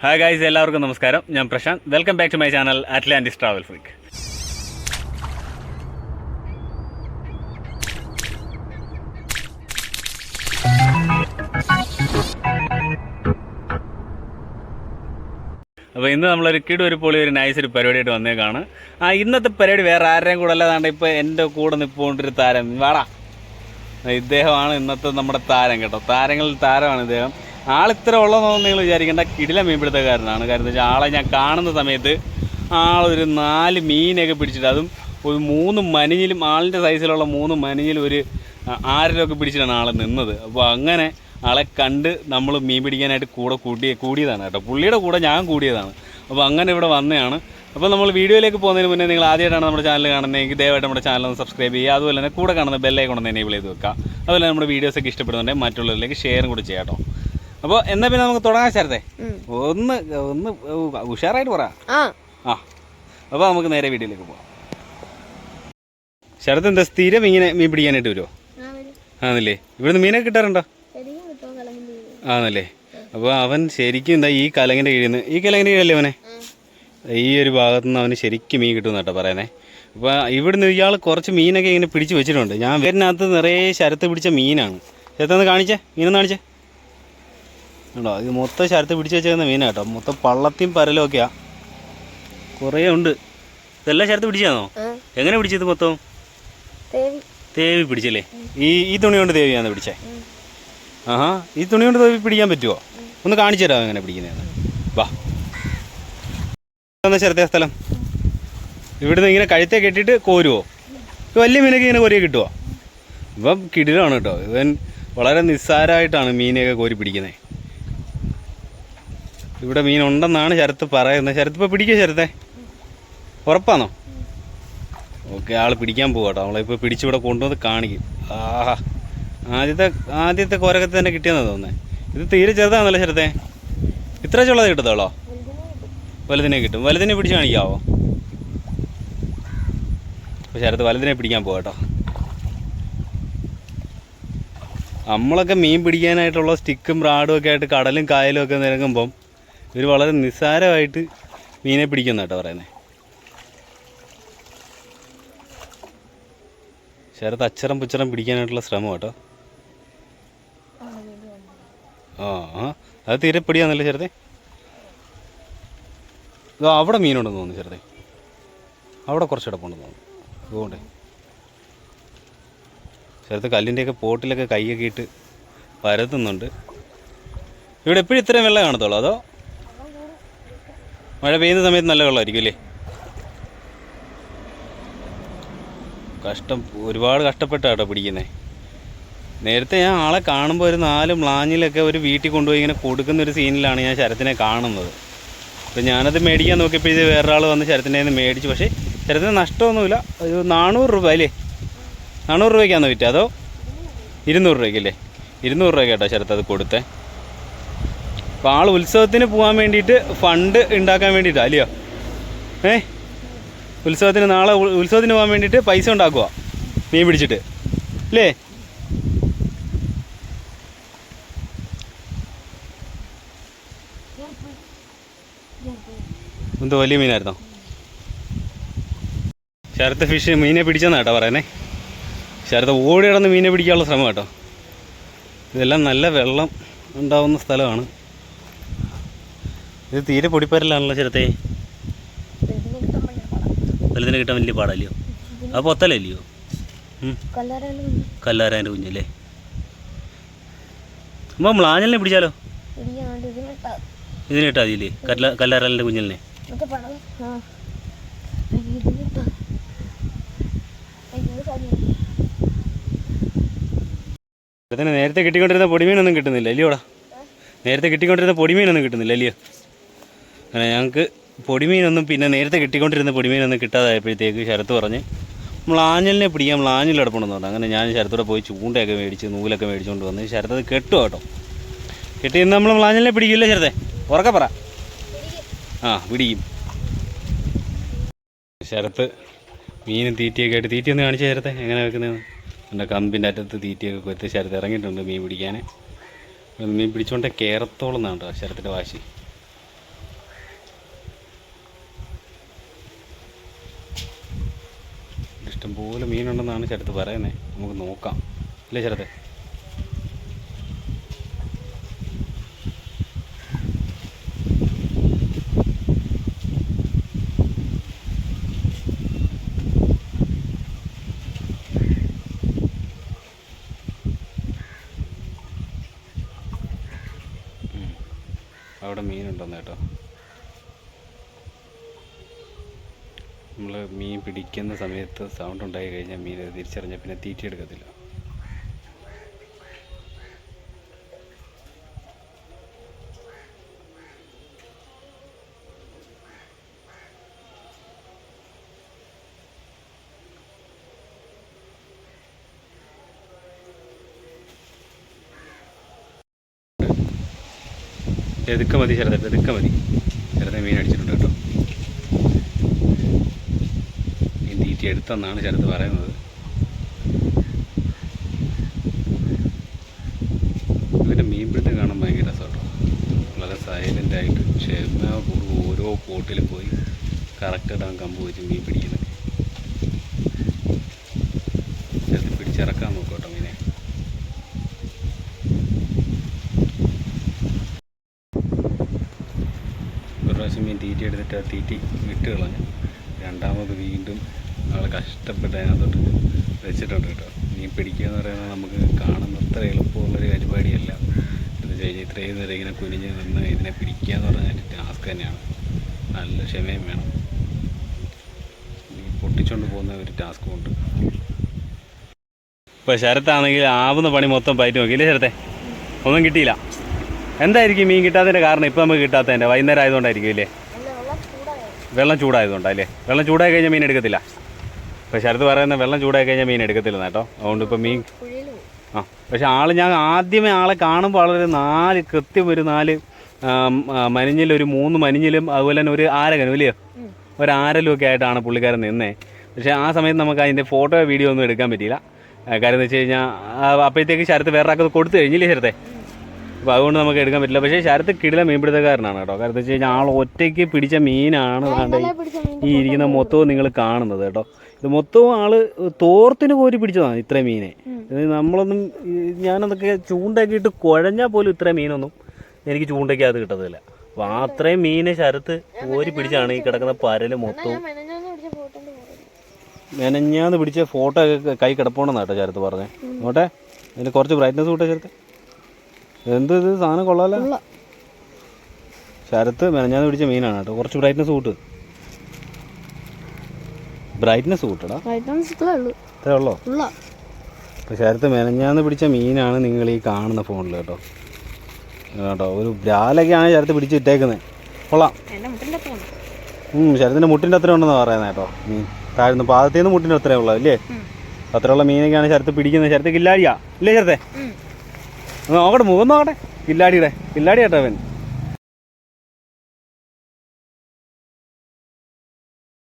Hi guys എല്ലാവർക്കും നമസ്കാരം. ഞാൻ Prashanth. Welcome back to my channel Atlantis travel freak അപ്പോൾ ഇന്ന് നമ്മളൊരു കിടു ഒരു പൊളി ഒരു നൈസ് ഒരു പരിപാടിയായിട്ട് വന്നേക്കാണ്. ആ ഇന്നത്തെ പരിപാടി വേറെ ആരുടെയും കൂടെ അല്ലാതാണ്ട് ഇപ്പോൾ എന്റെ കൂടെ നിൽപ്പോണ്ടൊരു താരം. വാടാ. ഇദ്ദേഹമാണ് ഇന്നത്തെ നമ്മുടെ താരം കേട്ടോ. താരങ്ങളിൽ താരമാണ് ഇദ്ദേഹം. ആളിത്ര ഉള്ളതെന്നൊന്നും നിങ്ങൾ വിചാരിക്കേണ്ട. കിടില മീൻപിടുത്തക്കാരനാണ്. കാര്യം വെച്ചാൽ ആളെ ഞാൻ കാണുന്ന സമയത്ത് ആളൊരു നാല് മീനൊക്കെ പിടിച്ചിട്ട് അതും ഒരു മൂന്ന് മനിഞ്ഞിലും ആളിന്റെ സൈസിലുള്ള മൂന്ന് മനിഞ്ഞിലും ഒരു ആരിലൊക്കെ പിടിച്ചിട്ടാണ് ആൾ നിന്നത്. അപ്പോൾ അങ്ങനെ ആളെ കണ്ട് നമ്മൾ മീൻ പിടിക്കാനായിട്ട് കൂടെ കൂട്ടി കൂടിയതാണ് കേട്ടോ. പുള്ളിയുടെ കൂടെ ഞാൻ കൂടിയതാണ്. അപ്പോൾ അങ്ങനെ ഇവിടെ വന്നതാണ് അപ്പോൾ നമ്മൾ വീഡിയോയിലേക്ക് പോകുന്നതിന് മുന്നേ നിങ്ങൾ ആദ്യമായിട്ടാണ് നമ്മുടെ ചാനൽ കാണുന്നതെങ്കിൽ ദയവായിട്ട് നമ്മുടെ ചാനൽ ഒന്ന് സബ്സ്ക്രൈബ് ചെയ്യുക. അതുപോലെ തന്നെ കൂടെ കാണുന്ന ബെല്ലൈക്കൺ ഒന്ന് എനേബിൾ ചെയ്ത് വെക്കുക. അതുപോലെ നമ്മുടെ വീഡിയോസൊക്കെ ഇഷ്ടപ്പെടുന്നുണ്ടെങ്കിൽ മറ്റുള്ളവരിലേക്ക് ഷെയറും കൂടി ചെയ്യാം കേട്ടോ. അപ്പോൾ എന്നാ പിന്നെ നമുക്ക് തുടങ്ങാൻ ചേർത്തേ ഒന്ന് ഒന്ന് ഉഷാറായിട്ട് പറ. ആ. അപ്പോൾ നമുക്ക് നേരെ വീട്ടിലേക്ക് പോവാം. ശരത് എന്താ സ്ഥിരം ഇങ്ങനെ മീൻ പിടിക്കാനായിട്ട് വരുമോ ആണല്ലേ? ഇവിടുന്ന് മീനൊക്കെ കിട്ടാറുണ്ടോ? ആണല്ലേ? അപ്പോൾ അവൻ ശരിക്കും എന്താ ഈ കലങ്ങിന്റെ കീഴിൽ നിന്ന് ഈ കലങ്ങിന്റെ കീഴല്ലേ അവനെ? ഈ ഒരു ഭാഗത്തു നിന്ന് അവന് ശരിക്കും മീൻ കിട്ടും കേട്ടോ പറയുന്നേ. അപ്പോൾ ഇവിടുന്ന് ഇയാൾ കുറച്ച് മീനൊക്കെ ഇങ്ങനെ പിടിച്ച് വെച്ചിട്ടുണ്ട്. ഞാൻ വീടിനകത്ത് നിറയെ ശരത്ത് പിടിച്ച മീനാണ്. ശരത്തൊന്ന് കാണിച്ചേ? മീനൊന്ന് കാണിച്ചേ? ഉണ്ടോ ഇത് മൊത്തം ശരത്ത് പിടിച്ച് വെച്ചേക്കുന്ന മീനാണ് കേട്ടോ. മൊത്തം പള്ളത്തിയും പരലും ഒക്കെയാ. കുറേ ഉണ്ട്. ഇതെല്ലാം ശരത്ത് പിടിച്ചാണോ എങ്ങനെ പിടിച്ചത് മൊത്തം? തേവി. പിടിച്ചല്ലേ? ഈ ഈ തുണി കൊണ്ട് തേവിയാന്ന് പിടിച്ചേ? ആഹാ ഈ തുണി കൊണ്ട് തേവി പിടിക്കാൻ പറ്റുമോ ഒന്ന് കാണിച്ചു തരാമോ എങ്ങനെ പിടിക്കുന്നതെന്ന് വാ. എന്നാ ശരത്തെ സ്ഥലം. ഇവിടുന്ന് ഇങ്ങനെ കഴുത്തെ കെട്ടിയിട്ട് കോരുവോ? വലിയ മീനൊക്കെ ഇങ്ങനെ കോരിയെ കിട്ടുമോ ഇപ്പം കിടിലാണ് കേട്ടോ. ഇവൻ വളരെ നിസ്സാരമായിട്ടാണ് മീനെയൊക്കെ കോരി പിടിക്കുന്നത് ഇവിടെ മീൻ ഉണ്ടെന്നാണ് ശരത്ത് പറയുന്നത്. ശരത്ത് ഇപ്പോൾ പിടിക്കുക ശരത്തെ? ഉറപ്പാണോ? ഓക്കെ ആൾ പിടിക്കാൻ പോവാ കേട്ടോ. ഇപ്പൊ പിടിച്ചിവിടെ കൊണ്ടുവന്ന് കാണിക്കും. ആഹാ. ആദ്യത്തെ ആദ്യത്തെ കോരകത്ത് തന്നെ കിട്ടിയെന്നാണ് തോന്നുന്നത് ഇത് തീരെ ചെറുതാണല്ലോ ശരത്തെ. ഇത്ര ചുള്ളത് കിട്ടത്തോളോ വലുതിനെ കിട്ടും. വലുതിനെ പിടിച്ച് കാണിക്കാവോ? അപ്പോൾ ശരത്ത് വലുതിനെ പിടിക്കാൻ കേട്ടോ. നമ്മളൊക്കെ മീൻ പിടിക്കാനായിട്ടുള്ള സ്റ്റിക്കും റാഡും ഒക്കെ ആയിട്ട് കടലും കായലും ഒക്കെ നിരങ്ങുമ്പം ഇവർ വളരെ നിസ്സാരമായിട്ട് മീനെ പിടിക്കുന്ന കേട്ടോ പറയുന്നത് ശരത്ത് അച്ചറം പുച്ചറം പിടിക്കാനായിട്ടുള്ള ശ്രമം കേട്ടോ ആ അത് തീരെ പിടിയാന്നല്ലേ ശരത്തെ ഇതോ അവിടെ മീനുണ്ടെന്ന് തോന്നുന്നു ശരത്തെ അവിടെ കുറച്ച് കിടപ്പുണ്ടെന്ന് തോന്നുന്നു. അതുകൊണ്ട്. ശരത്ത് കല്ലിന്റെയൊക്കെ പോട്ടിലൊക്കെ കൈയൊക്കെ ഇട്ട് പരത്തുന്നുണ്ട്. ഇവിടെ എപ്പോഴും ഇത്രയും വെള്ളം കാണത്തുള്ളൂ അതോ? മഴ പെയ്യുന്ന സമയത്ത് നല്ല വെള്ളമായിരിക്കും അല്ലേ? കഷ്ടം ഒരുപാട് കഷ്ടപ്പെട്ടാട്ടോ പിടിക്കുന്നേ. നേരത്തെ ഞാൻ ആളെ കാണുമ്പോൾ ഒരു നാല് മ്ലാഞ്ഞിലൊക്കെ ഒരു വീട്ടിൽ കൊണ്ടുപോയി ഇങ്ങനെ കൊടുക്കുന്ന ഒരു സീനിലാണ് ഞാൻ ശരത്തിനെ കാണുന്നത്. അപ്പോൾ ഞാനത് മേടിക്കാൻ നോക്കിയപ്പോഴേ വേറൊരാൾ വന്ന് ശരത്തിന്റെ നിന്ന് മേടിച്ചു. പക്ഷേ ശരത്തിന് നഷ്ടമൊന്നുമില്ല. ഒരു നാനൂറ് രൂപ അല്ലേ? നാനൂറ് രൂപയ്ക്കാണോ വിറ്റ് അതോ ഇരുന്നൂറ് രൂപയ്ക്കല്ലേ ഇരുന്നൂറ് രൂപ കേട്ടോ ശരത്ത് അത് കൊടുത്തേ. അപ്പോൾ ആൾ ഉത്സവത്തിന് പോകാൻ വേണ്ടിയിട്ട് ഫണ്ട് ഉണ്ടാക്കാൻ വേണ്ടിയിട്ടാണ് അല്ലയോ? ഏ? ഉത്സവത്തിന് നാളെ ഉത്സവത്തിന് പോകാൻ വേണ്ടിയിട്ട് പൈസ ഉണ്ടാക്കുക മീൻ പിടിച്ചിട്ട്. അല്ലേ? എന്തോ വലിയ മീനായിരുന്നോ? ശരത്ത് ഫിഷ് മീനെ പിടിച്ചെന്നാ കേട്ടോ പറയുന്നേ. ശരത്ത് ഓടി കിടന്ന് മീനെ പിടിക്കാനുള്ള ശ്രമം കേട്ടോ. ഇതെല്ലാം നല്ല വെള്ളം ഉണ്ടാവുന്ന സ്ഥലമാണ്. ഇത് തീരെ പൊടിപ്പരലാണല്ലോ ചിരത്തെ വലുതിനെ കിട്ടാൻ വലിയ പാടല്ലയോ? അത് പൊത്തലല്ലയോ? കല്ലാരാന്റെ കുഞ്ഞല്ലേ അപ്പൊ മ്ലാഞ്ഞലിനെ പിടിച്ചാലോ? ഇതിന് കിട്ടാ അതില്ലേ കല്ല കല്ലാരാലിന്റെ കുഞ്ഞലിനെ? നേരത്തെ കിട്ടിക്കൊണ്ടിരുന്ന പൊടിമീനൊന്നും കിട്ടുന്നില്ല അല്ലയോടാ? നേരത്തെ കിട്ടിക്കൊണ്ടിരുന്ന പൊടിമീനൊന്നും കിട്ടുന്നില്ല അല്ലയോ? അങ്ങനെ ഞങ്ങൾക്ക് പൊടിമീനൊന്നും പിന്നെ നേരത്തെ കിട്ടിക്കൊണ്ടിരുന്ന പൊടിമീനൊന്നും കിട്ടാതായപ്പോഴത്തേക്ക് ശരത്ത് പറഞ്ഞ് നമ്മൾ ആഞ്ഞലിനെ പിടിക്കാം നമ്മൾ ആഞ്ഞിൽ കിടപ്പണമെന്ന് പറഞ്ഞു. അങ്ങനെ ഞാൻ ശരത്തോടെ പോയി ചൂണ്ടയൊക്കെ മേടിച്ച് നൂലൊക്കെ മേടിച്ചുകൊണ്ട് വന്ന് ശരത്ത് അത് കെട്ടു. കേട്ടോ ഇന്ന് നമ്മൾ ആഞ്ഞലിനെ പിടിക്കില്ല ശരത്തെ? ഉറക്കെ പറ. ആ പിടിക്കും. ശരത്ത് മീനും തീറ്റയൊക്കെ ആയിട്ട് തീറ്റ ഒന്ന് കാണിച്ച ശരത്തെ എങ്ങനെ വെക്കുന്നത് എന്റെ കമ്പിന്റെ അറ്റത്ത് തീറ്റയൊക്കെ കൊത്തി ശരത്ത് ഇറങ്ങിയിട്ടുണ്ട് മീൻ പിടിക്കാൻ മീൻ പിടിച്ചോണ്ട് കേരത്തോളം എന്നാണ് കേട്ടോ ശരത്തിന്റെ വാശി. ഇഷ്ടംപോലെ മീനുണ്ടെന്നാണ് ശരത്ത് പറയുന്നത് നമുക്ക് നോക്കാം. അല്ലേ ഉം. അവിടെ മീനുണ്ടെന്ന് കേട്ടോ നമ്മൾ മീൻ പിടിക്കുന്ന സമയത്ത് സൗണ്ട് ഉണ്ടായി കഴിഞ്ഞാൽ മീൻ തിരിച്ചറിഞ്ഞാൽ പിന്നെ തീറ്റിയെടുക്കത്തില്ല. എടുക്കത്തില്ല പെതുക്കെ മതി ചെറുതെ പെതുക്കെ മതി. മീൻ അടിച്ചിട്ടുണ്ട് കേട്ടോ മീൻ തീറ്റി എടുത്തെന്നാണ് ചിലത് പറയുന്നത്. ഇവന്റെ മീൻപിടുത്തം കാണാൻ ഭയങ്കര രസമാണ് വളരെ സൈലന്റായിട്ട് ക്ഷമപൂർവം ഓരോ പോട്ടിലും പോയി കറക്റ്റായിട്ട് അവൻ കമ്പ് വെച്ച് മീൻ പിടിക്കുന്നത് ചെറുത് പിടിച്ചിറക്കാൻ നോക്കട്ടോ കേട്ടോ മീനെ. ഒരു പ്രാവശ്യം മീൻ തീറ്റി എടുത്തിട്ട് ആ തീറ്റി വിട്ട് കളഞ്ഞു. രണ്ടാമത് വീണ്ടും ആൾ കഷ്ടപ്പെട്ട് അതിനകത്തോട്ട് വെച്ചിട്ടുണ്ട് കേട്ടോ. മീൻ പിടിക്കുക എന്ന് പറയുന്നത് നമുക്ക് കാണുന്ന അത്ര എളുപ്പമുള്ളൊരു പരിപാടിയല്ല. എന്ന് വെച്ച് കഴിഞ്ഞാൽ ഇത്രയും നേരം ഇങ്ങനെ കുനിഞ്ഞ് നിന്ന് ഇതിനെ പിടിക്കുക എന്ന് പറഞ്ഞാൽ ടാസ്ക് തന്നെയാണ്. നല്ല ക്ഷമയും വേണം. പൊട്ടിച്ചുകൊണ്ട് പോകുന്ന ഒരു ടാസ്കും ഉണ്ട്. ഇപ്പോൾ ശരത്താണെങ്കിൽ ആവുന്ന പണി മൊത്തം പയറ്റി നോക്കിയില്ലേ ശരത്തെ? ഒന്നും കിട്ടിയില്ല. എന്തായിരിക്കും മീൻ കിട്ടാത്തതിന്റെ കാരണം ഇപ്പം നമുക്ക് കിട്ടാത്തതിന്റെ വൈകുന്നേരം ആയതുകൊണ്ടായിരിക്കും ഇല്ലേ? അല്ല വെള്ളം ചൂടായതുകൊണ്ടല്ലേ വെള്ളം ചൂടായി കഴിഞ്ഞാൽ മീൻ എടുക്കത്തില്ല. ഇപ്പോൾ ശരത്ത് പറയുന്ന വെള്ളം ചൂടായി കഴിഞ്ഞാൽ മീൻ എടുക്കത്തില്ല കേട്ടോ. അതുകൊണ്ട് ഇപ്പം മീൻ ആ പക്ഷെ ആൾ ഞാൻ ആദ്യമേ ആളെ കാണുമ്പോൾ ആളൊരു നാല് കൃത്യം ഒരു നാല് മനിഞ്ഞിലൊരു മനിഞ്ഞിൽ ഒരു മൂന്ന് മനിഞ്ഞിലും അതുപോലെ തന്നെ ഒരു ആരകനും ഇല്ലയോ. ഒരു ആരലും ഒക്കെ ആയിട്ടാണ് പുള്ളിക്കാരൻ നിന്നേ. പക്ഷേ ആ സമയത്ത് നമുക്ക് അതിന്റെ ഫോട്ടോ വീഡിയോ ഒന്നും എടുക്കാൻ പറ്റിയില്ല. കാര്യം എന്ന് വെച്ച് കഴിഞ്ഞാൽ അപ്പോഴത്തേക്ക് ശരത്ത് വേറെ ആൾക്ക് കൊടുത്തു കഴിഞ്ഞില്ലേ ശരത്തെ? അപ്പോൾ അതുകൊണ്ട് നമുക്ക് എടുക്കാൻ പറ്റില്ല. പക്ഷേ ശരത്ത് കിടില മീൻപിടുത്തക്കാരനാണ് കേട്ടോ. കാരണം എന്ന് വെച്ച് കഴിഞ്ഞാൽ ആൾ ഒറ്റയ്ക്ക് പിടിച്ച മീനാണ് ഈ ഇരിക്കുന്ന മൊത്തവും നിങ്ങൾ കാണുന്നത് കേട്ടോ. ഇത് മൊത്തവും ആൾ തോർത്തിന് കോരി പിടിച്ചതാണ് ഇത്ര മീനെ. നമ്മളൊന്നും ഞാനതൊക്കെ ചൂണ്ടയൊക്കെ ഇട്ട് കുഴഞ്ഞാൽ പോലും ഇത്ര മീനൊന്നും എനിക്ക് ചൂണ്ടയ്ക്കകത്ത് കിട്ടത്തില്ല. അപ്പോൾ അത്രയും മീനെ ശരത്ത് കോരി പിടിച്ചാണ് ഈ കിടക്കുന്ന പരൽ മൊത്തവും. മെനഞ്ഞാന്ന് പിടിച്ച ഫോട്ടോ ഒക്കെ കൈ കിടപ്പുണ്ടെന്ന് കേട്ടോ ശരത്ത് പറഞ്ഞേ. നോട്ടെ അതിന് കുറച്ച് ബ്രൈറ്റ്നസ് കൂട്ടെ ശരത്ത്. എന്ത് ഇത് സാധനം കൊള്ളാലോ? ശരത്ത് മെനഞ്ഞാന്ന് പിടിച്ച മീനാണ് കേട്ടോ. കുറച്ച് ബ്രൈറ്റ്നസ് കൂട്ട്. ബ്രൈറ്റ്നസ് കൂട്ടടാ. ബ്രൈറ്റ്നസ് ഇത്രേ ഉള്ളൂ. ഇത്രേ ഉള്ളോ? ഉള്ള. അപ്പോൾ ശരത്ത് മെനഞ്ഞാന്ന് പിടിച്ച മീനാണ് നിങ്ങൾ ഈ കാണുന്ന ഫോണിൽ കേട്ടോ. കേട്ടോ ഒരു ബ്രാലൊക്കെയാണ് ശരത്ത് പിടിച്ചിട്ടേക്കുന്നത് കൊള്ളാം. എന്റെ മുട്ടിന്റെ അത്ര ഉണ്ട് ഉം, ശരത്തിന്റെ മുട്ടിന്റെ അത്ര ഉണ്ടെന്ന് പറയുന്നത് കേട്ടോ. മീൻ താഴ്ന്നു പാദത്തിൽ നിന്ന് മുട്ടിന്റെ അത്രേ ഉള്ളൂ അല്ലേ. അത്രയുള്ള മീനൊക്കെയാണ് ശരത്ത് പിടിക്കുന്നത്. ശരത്ത് കില്ലാടിയാ. ഇല്ലേ ശരത്തെ. നോക്കട്ടെ മുഖം നോക്കട്ടെ. കില്ലാടിയുടെ കില്ലാടി കേട്ടോ അവൻ.